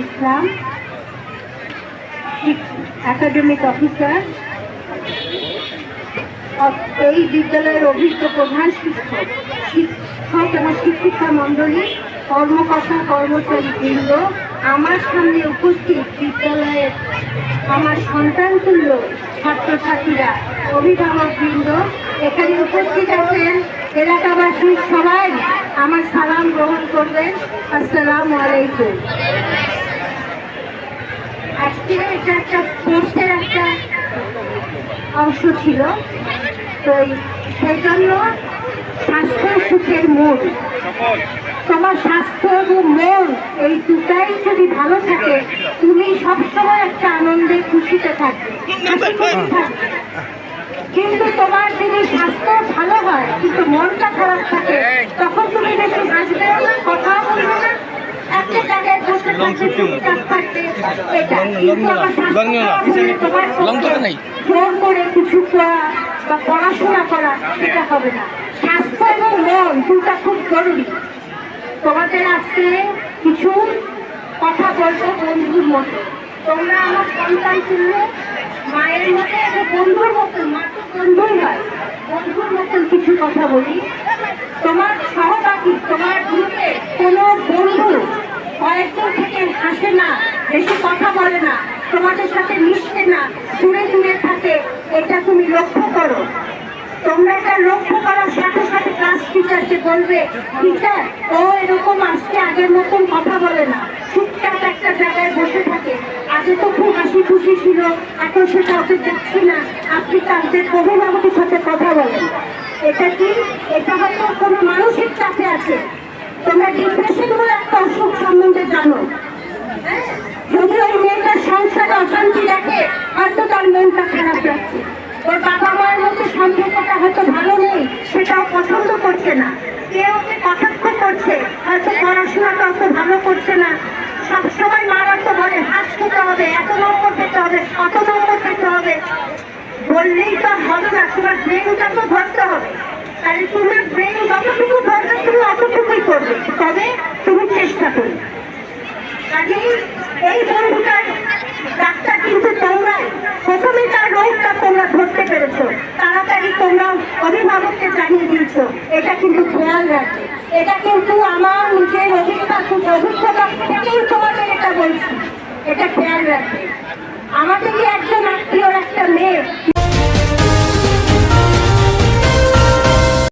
ইসলাম academic officer এই বিদ্যালয়ের অভিজ্ঞ প্রধান শিক্ষক শিক্ষক এবং শিক্ষিকা মণ্ডলী, কর্মকর্তা, কর্মচারী বৃন্দ, আমার সামনে উপস্থিত বিদ্যালয়ের আমার সন্তান তুল্য ছাত্রছাত্রীরা অভিভাবক বৃন্দ এখানে উপস্থিত আছেন এলাকাবাসী সবাই। আমার সালাম গ্রহণ করবেন। আসসালামু আলাইকুম। আজকে এটা একটা স্পোর্টসের একটা অংশ ছিল। তো সেই জন্য স্বাস্থ্য সুখের মূল। তোমার স্বাস্থ্য এবং মন এই দুটাই যদি ভালো থাকে তুমি সবসময় একটা আনন্দে খুশিতে থাকবে। কিন্তু তোমার যদি স্বাস্থ্য ভালো হয় কিন্তু মনটা খারাপ থাকে তখন তুমি বেশি হাসবে না কথা বলবে না একটা জায়গায় বসে থাকবে চুপচাপ থাকবে এটা। কিন্তু আমার স্বাস্থ্য তোমার জোর করে কিছু করা বা পড়াশোনা করা এটা হবে না। স্বাস্থ্য এবং মন দুটা খুব জরুরি। তোমাদের আজকে কিছু কথা বলব বন্ধুর মতো। তোমরা আমার সন্তান ছিল মায়ের মতো এবং বন্ধুর মতন মা তো বন্ধুই হয় বন্ধুর মতন কিছু কথা বলি। তোমার সহপাঠী, তোমার গ্রুপে কোনো বন্ধু কয়েকজন থেকে হাসে না, বেশি কথা বলে না, তোমাদের সাথে মিশছে না, দূরে দূরে থাকে এটা তুমি লক্ষ্য করো তোমরা এটা লক্ষ্য সাথে সাথে ক্লাস টিচারকে বলবে টিচার ও এরকম আজকে আগের মতন কথা বলে না। চুপচাপ একটা জায়গায় বসে থাকে। আগে তো খুব হাসি ছিল, এখন সে কাউকে দেখছি না। আপনি তাদের অভিভাবকের সাথে কথা বলেন। এটা কি? এটা হয়তো কোনো মানসিক চাপে আছে। তোমরা ডিপ্রেশন বলে একটা অসুখ সম্বন্ধে জানো। হ্যাঁ? যদি ওই মেয়েটার সংসারে অশান্তি দেখে, হয়তো তার মনটা খারাপ যাচ্ছে ওর বাবা মায়ের মধ্যে সম্পর্কটা হয়তো ভালো নেই সেটাও পছন্দ করছে না কেউ ওকে কটাক্ষ করছে হয়তো পড়াশোনাটা অত ভালো করছে না সবসময় মারা তো বলে হাত খেতে হবে এত নম্বর অত নম্বর পেতে হবে। বললেই তো হবে তোমার ব্রেনটা তো হবে। তাহলে তোমার ব্রেন যতটুকু ধরবে, তুমি অতটুকুই করবে। তবে তুমি চেষ্টা করবে। এই বন্ধুটার কিন্তু তোমরাই। প্রথমে তার রোগটা তোমরা ধরতে পেরেছ। তাড়াতাড়ি তোমরা অভিভাবককে জানিয়ে দিয়েছ। এটা কিন্তু খেয়াল রাখবে। এটা কিন্তু আমার নিজের অভিজ্ঞতা অভিজ্ঞতা থেকেই তোমাদের এটা বলছি। এটা খেয়াল রাখবে। একজন আত্মীয়র একটা মেয়ে